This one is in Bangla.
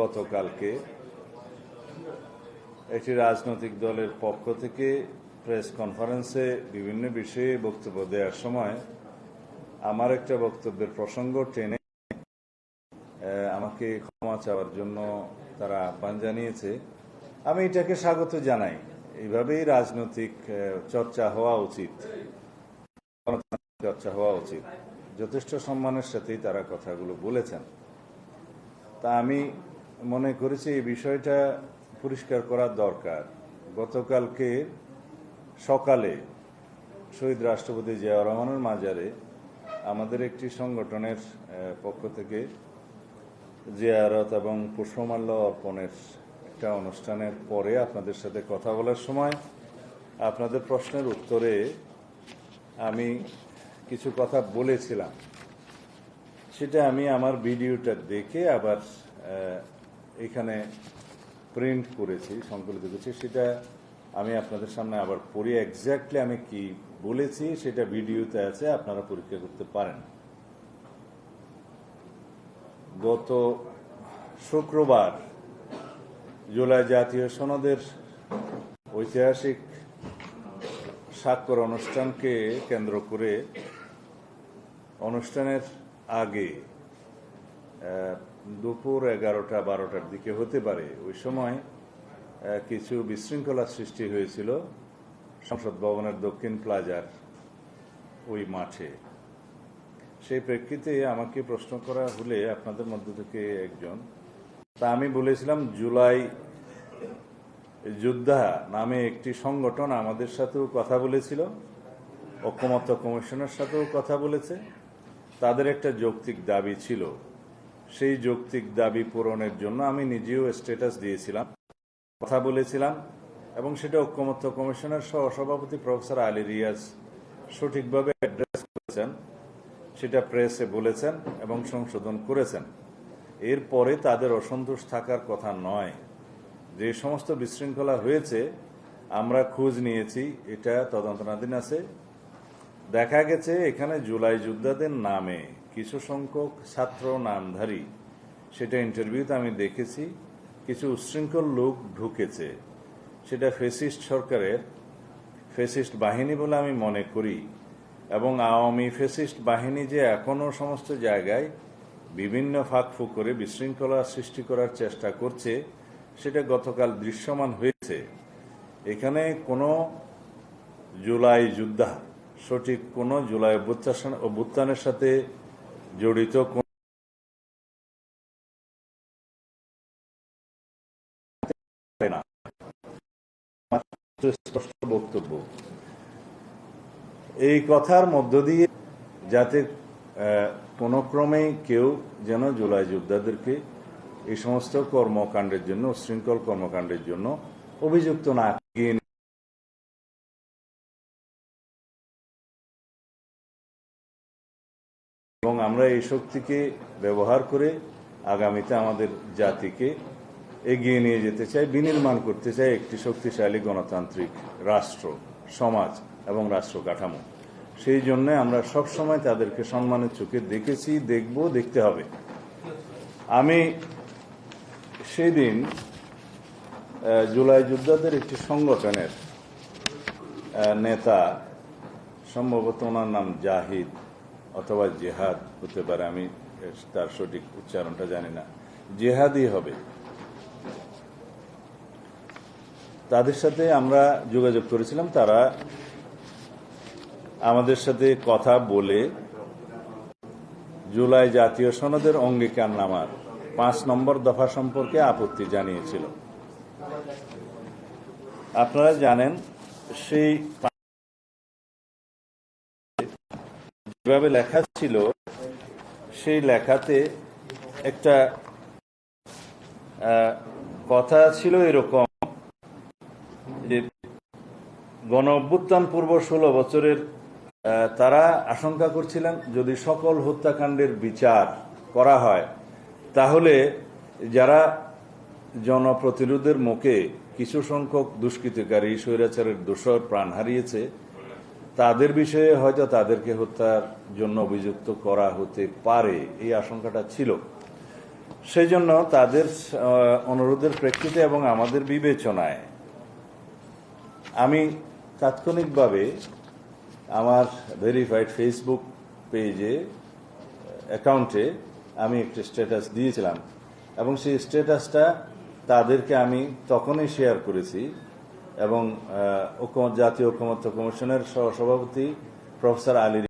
গতকালকে একটি রাজনৈতিক দলের পক্ষ থেকে প্রেস কনফারেন্সে বিভিন্ন বিষয়ে বক্তব্য দেওয়ার সময় আমার একটা বক্তব্যের প্রসঙ্গ টেনে আমাকে ক্ষমা চাওয়ার জন্য তারা আহ্বান জানিয়েছে। আমি এটাকে স্বাগত জানাই। এইভাবেই রাজনৈতিক চর্চা হওয়া উচিত। চর্চা হওয়া উচিত। যথেষ্ট সম্মানের সাথেই তারা কথাগুলো বলেছেন। তা আমি মনে করেছি এই বিষয়টা পরিষ্কার করা দরকার। গতকালকে সকালে শহীদ রাষ্ট্রপতি জিয়াউর রহমানের মাজারে আমাদের একটি সংগঠনের পক্ষ থেকে জিয়ারত এবং পুষ্পমাল্য অর্পণের একটা অনুষ্ঠানের পরে আপনাদের সাথে কথা বলার সময় আপনাদের প্রশ্নের উত্তরে আমি কিছু কথা বলেছিলাম। সেটা আমি আমার ভিডিওটা দেখে আবার এখানে প্রিন্ট করেছি, সংকলিত করেছি। সেটা আমি আপনাদের সামনে আবার পড়ি এক্স্যাক্টলি আমি কি বলেছি, সেটা ভিডিওতে আছে, আপনারা পরীক্ষা করতে পারেন। গত শুক্রবার জুলাই জাতীয় সনদের ঐতিহাসিক স্বাক্ষর অনুষ্ঠানকে কেন্দ্র করে অনুষ্ঠানের আগে দুপুর এগারোটা, বারোটার দিকে হতে পারে। ওই সময় কিছু বিশৃঙ্খলা সৃষ্টি হয়েছিল সংসদ ভবনের দক্ষিণ প্লাজার ওই মাঠে। সেই প্রেক্ষিতে আমাকে প্রশ্ন করা হলে আপনাদের মধ্য থেকে একজন, তা আমি বলেছিলাম জুলাই যোদ্ধা নামে একটি সংগঠন আমাদের সাথেও কথা বলেছিল, ঐক্যমত্য কমিশনের সাথেও কথা বলেছে। তাদের একটা যৌক্তিক দাবি ছিল। সেই যৌক্তিক দাবি পূরণের জন্য আমি নিজেও স্ট্যাটাস দিয়েছিলাম, কথা বলেছিলাম এবং সেটা ঐক্যমত্য কমিশনের সহসভাপতি প্রফেসর আলী রিয়াজ সঠিকভাবে অ্যাড্রেস করেছেন, সেটা প্রেসে বলেছেন এবং সংশোধন করেছেন। এরপরে তাদের অসন্তোষ থাকার কথা নয়। যে সমস্ত বিশৃঙ্খলা হয়েছে, আমরা খোঁজ নিয়েছি, এটা তদন্তনাধীন আছে। দেখা গেছে এখানে জুলাই যোদ্ধাদের নামে কিছু সংখ্যক ছাত্র নামধারী। সেটা ইন্টারভিউতে আমি দেখেছি, কিছু উচ্ছৃঙ্খল লোক ঢুকেছে। সেটা ফেসিস্ট সরকারের, ফেসিস্ট বাহিনী বলে আমি মনে করি এবং আওয়ামী ফেসিস্ট বাহিনী যে এখনও সমস্ত জায়গায় বিভিন্ন ফাঁকফুক করে বিশৃঙ্খলা সৃষ্টি করার চেষ্টা করছে, সেটা গতকাল দৃশ্যমান হয়েছে। এখানে কোনো জুলাই যোদ্ধা সঠিক কোনো জুলাই অভ্যুত্থান- অভ্যুত্থানের সাথে জড়িত কোন বক্তব্য। এই কথার মধ্য দিয়ে যাতে কোনো ক্রমেই কেউ যেন জুলাই যোদ্ধাদেরকে এই সমস্ত কর্মকাণ্ডের জন্য শৃঙ্খল কর্মকাণ্ডের জন্য অভিযুক্ত না আমরা এই শক্তিকে ব্যবহার করে আগামীতে আমাদের জাতিকে এগিয়ে নিয়ে যেতে চাই, বিনির্মাণ করতে চাই একটি শক্তিশালী গণতান্ত্রিক রাষ্ট্র, সমাজ এবং রাষ্ট্র কাঠামো। সেই জন্য আমরা সব সময় তাদেরকে সম্মানের চোখে দেখেছি, দেখব, দেখতে হবে। আমি সেই দিন জুলাই যোদ্ধাদের একটি সংগঠনের নেতা, সম্ভবত ওনার নাম জাহিদ অথবা জেহাদ হতে পারে, আমি তার সঠিক উচ্চারণটা জানি না। জেহাদই হবে। তাদের সাথে আমরা যোগাযোগ করেছিলাম, তারা আমাদের সাথে কথা বলে জুলাই জাতীয় সনদের অঙ্গীকার নামার পাঁচ নম্বর দফা সম্পর্কে আপত্তি জানিয়েছিল। আপনারা জানেন, সেই যেভাবে লেখা ছিল, সেই লেখাতে একটা কথা ছিল এরকম যে, গণ অভ্যুত্থান পূর্ব ষোলো বছরের তারা আশঙ্কা করছিলেন যদি সকল হত্যাকাণ্ডের বিচার করা হয়, তাহলে যারা জনপ্রতিরোধের মুখে কিছু সংখ্যক দুষ্কৃতিকারী, স্বৈরাচারের দোষর প্রাণ হারিয়েছে তাদের বিষয়ে হয়তো তাদেরকে হত্যার জন্য অভিযুক্ত করা হতে পারে, এই আশঙ্কাটা ছিল। সেই জন্য তাদের অনুরোধের প্রেক্ষিতে এবং আমাদের বিবেচনায় আমি তাৎক্ষণিকভাবে আমার ভেরিফাইড ফেসবুক পেজে, অ্যাকাউন্টে আমি একটি স্ট্যাটাস দিয়েছিলাম এবং সেই স্ট্যাটাসটা তাদেরকে আমি তখনই শেয়ার করেছি এবং জাতীয় ঐক্যমত্য কমিশনের সহসভাপতি প্রফেসর আলী